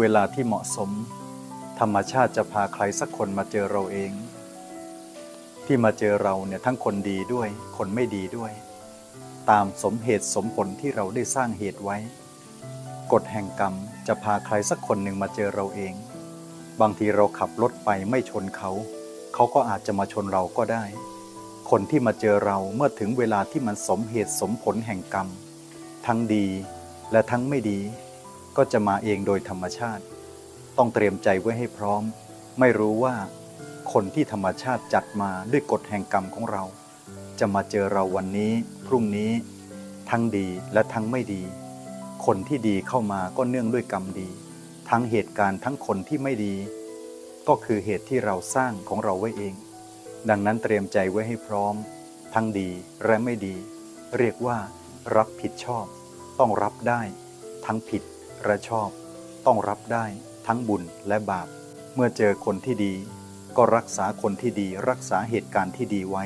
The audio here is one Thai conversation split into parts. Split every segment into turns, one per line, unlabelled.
เวลาที่เหมาะสม ธรรมชาติจะพาใครสักคนมาเจอเราเอง ที่มาเจอเราเนี่ยทั้งคนดีด้วยคนไม่ดีด้วย ตามสมเหตุสมผลที่เราได้สร้างเหตุไว้ กฎแห่งกรรมจะพาใครสักคนหนึ่งมาเจอเราเอง บางทีเราขับรถไปไม่ชนเขา เขาก็อาจจะมาชนเราก็ได้ คนที่มาเจอเราเมื่อถึงเวลาที่มันสมเหตุสมผลแห่งกรรม ทั้งดีและทั้งไม่ดี ก็จะมาเองโดยธรรมชาติ ต้องเตรียมใจไว้ให้พร้อม ไม่รู้ว่าคนที่ธรรมชาติจัดมาด้วยกฎแห่งกรรมของเรา จะมาเจอเราวันนี้ พรุ่งนี้ ทั้งดีและทั้งไม่ดี คนที่ดีเข้ามาก็เนื่องด้วยกรรมดี ทั้งเหตุการณ์ทั้งคนที่ไม่ดี ก็คือเหตุที่เราสร้างของเราไว้เอง ดังนั้นเตรียมใจไว้ให้พร้อม ทั้งดีและไม่ดี เรียกว่า รับผิดชอบ ต้องรับได้ ทั้งผิด และชอบ ต้องรับได้ทั้งบุญและบาป เมื่อเจอคนที่ดี ก็รักษาคนที่ดี รักษาเหตุการณ์ที่ดีไว้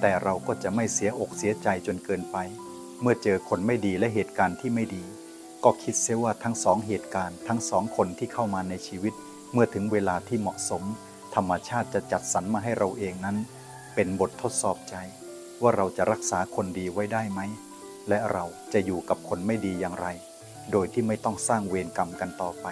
แต่เราก็จะไม่เสียอกเสียใจจนเกินไป เมื่อเจอคนไม่ดีและเหตุการณ์ที่ไม่ดี ก็คิดเสียว่าทั้งสองเหตุการณ์ ทั้งสองคนที่เข้ามาในชีวิต เมื่อถึงเวลาที่เหมาะสม ธรรมชาติจะจัดสรรมาให้เราเองนั้น เป็นบททดสอบใจ ว่าเราจะรักษาคนดีไว้ได้ไหมและเราจะอยู่กับคนไม่ดีอย่างไร โดยที่ไม่ต้องสร้างเวรกรรมกันต่อไป